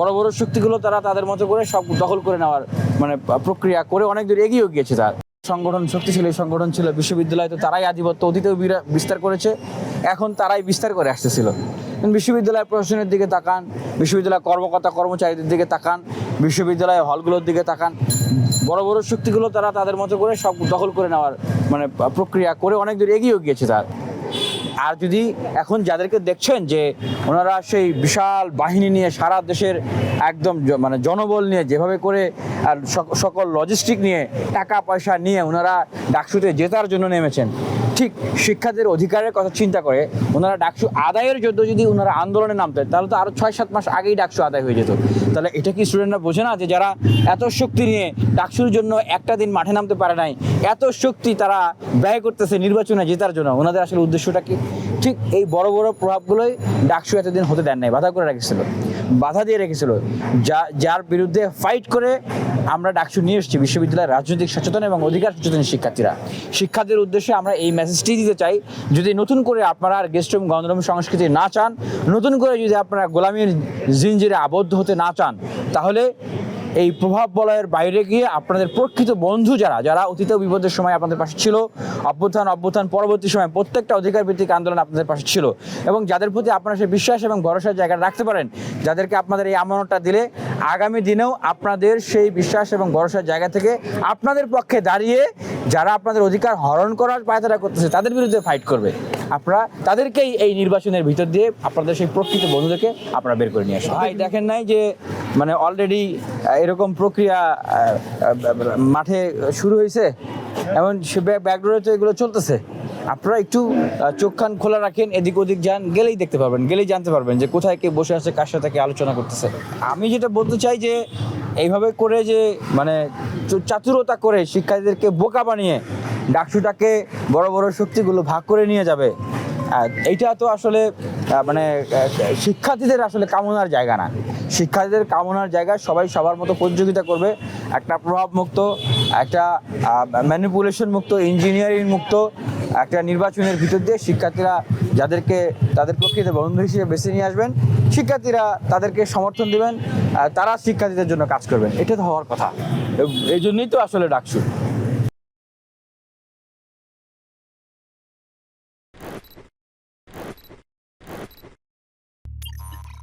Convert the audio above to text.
বড় বড় শক্তিগুলো তারা তাদের মতো করে সব দখল করে নেওয়ার মানে প্রক্রিয়া করে অনেক দূর এগিয়েও গিয়েছে তার। সংগঠন, শক্তিশালী সংগঠন ছিল, বিশ্ববিদ্যালয় তো তারাই আধিপত্য অতীতেও বিস্তার করেছে, এখন তারাই বিস্তার করে আসতেছিল। বিশ্ববিদ্যালয় প্রশাসনের দিকে তাকান, বিশ্ববিদ্যালয় কর্মকর্তা কর্মচারীদের দিকে তাকান, বিশ্ববিদ্যালয় হলগুলোর দিকে তাকান, বড় বড় শক্তিগুলো তারা তাদের মতো করে সব দখল করে নেওয়ার মানে প্রক্রিয়া করে অনেক দূর এগিয়েও গিয়েছে তার। আর যদি এখন যাদেরকে দেখছেন যে ওনারা সেই বিশাল বাহিনী নিয়ে সারা দেশের একদম মানে জনবল নিয়ে যেভাবে করে আর সক- সকল লজিস্টিক নিয়ে টাকা পয়সা নিয়ে ওনারা ডাকসুতে জেতার জন্য নেমেছেন ঠিক শিক্ষাদের অধিকারের কথা চিন্তা করে ওনারা ডাকসু আদায়ের জন্য যদি ওনারা আন্দোলনে নামতেন, তাহলে তো আরও ছয় সাত মাস আগেই ডাকসু আদায় হয়ে যেত। তাহলে এটা কি স্টুডেন্টরা বোঝে না যে যারা এত শক্তি নিয়ে ডাকসুর জন্য একটা দিন মাঠে নামতে পারে নাই, এত শক্তি তারা ব্যয় করতেছে নির্বাচনে জেতার জন্য? ওনাদের আসলে উদ্দেশ্যটা কি? ঠিক এই বড় বড় প্রভাবগুলোই ডাকসু এতদিন হতে দেন নাই, বাধা করে রেখেছিল। বাধা দিয়ে রেখেছিল। যা, যার বিরুদ্ধে ফাইট করে আমরা ডাকসু নিয়ে এসেছি বিশ্ববিদ্যালয়ের রাজনৈতিক সচেতন এবং অধিকার সচেতন শিক্ষার্থীরা। শিক্ষার্থীদের উদ্দেশ্যে আমরা এই মেসেজটি দিতে চাই। যদি নতুন করে আপনারা আর গেস্ট রুম গণরুম সংস্কৃতি না চান, নতুন করে যদি আপনারা গোলামীর জিনজিরে আবদ্ধ হতে না চান, তাহলে এই প্রভাব বলয়ের বাইরে গিয়ে আপনাদের প্রকৃত বন্ধু যারা যারা অতীত বিপদের সময় আপনাদের পাশে ছিল, অভ্যুত্থান অভ্যুত্থান পরবর্তী সময় প্রত্যেকটা অধিকার ভিত্তিক আন্দোলন আপনাদের পাশে ছিল এবং যাদের প্রতি আপনারা সেই বিশ্বাস এবং ভরসার জায়গা রাখতে পারেন, যাদেরকে আপনাদের এই আমানতটা দিলে আগামী দিনেও আপনাদের সেই বিশ্বাস এবং ভরসার জায়গা থেকে আপনাদের পক্ষে দাঁড়িয়ে যারা আপনাদের অধিকার হরণ করার পায়তারা করতেছে, তাদের বিরুদ্ধে ফাইট করবে। আপনারা তাদেরকেই এই নির্বাচনের ভিতর দিয়ে আপনাদের সেই প্রকৃত বন্ধুদেরকে আপনারা বের করে নিয়ে আসেন। ভাই দেখেন নাই যে মানে অলরেডি এরকম প্রক্রিয়া মাঠে শুরু হয়েছে এমন ব্যাকডোরে তো এগুলো চলতেছে। আপনারা একটু চোখ কান খোলা রাখেন এদিক ওদিক যান গেলেই দেখতে পারবেন গেলেই জানতে পারবেন যে কোথায় কে বসে আছে কার সাথে কে আলোচনা করতেছে। আমি যেটা বলতে চাই যে এইভাবে করে যে মানে চাতুরতা করে শিক্ষার্থীদেরকে বোকা বানিয়ে ডাকসুটাকে বড় বড় শক্তিগুলো ভাগ করে নিয়ে যাবে। এইটা তো আসলে মানে শিক্ষার্থীদের আসলে কামনার জায়গা না। শিক্ষার্থীদের কামনার জায়গা সবাই সবার মতো প্রতিযোগিতা করবে। একটা প্রভাব মুক্ত একটা ম্যানিপুলেশন মুক্ত ইঞ্জিনিয়ারিং মুক্ত, একটা নির্বাচনের ভিতর দিয়ে শিক্ষার্থীরা যাদেরকে, তাদের প্রকৃত বন্ধু হিসেবে বেছে নিয়ে আসবেন। শিক্ষার্থীরা তাদেরকে সমর্থন দেবেন তারা শিক্ষার্থীদের জন্য কাজ করবেন। এটা তো হওয়ার কথা। এই জন্যই তো আসলে ডাকসু।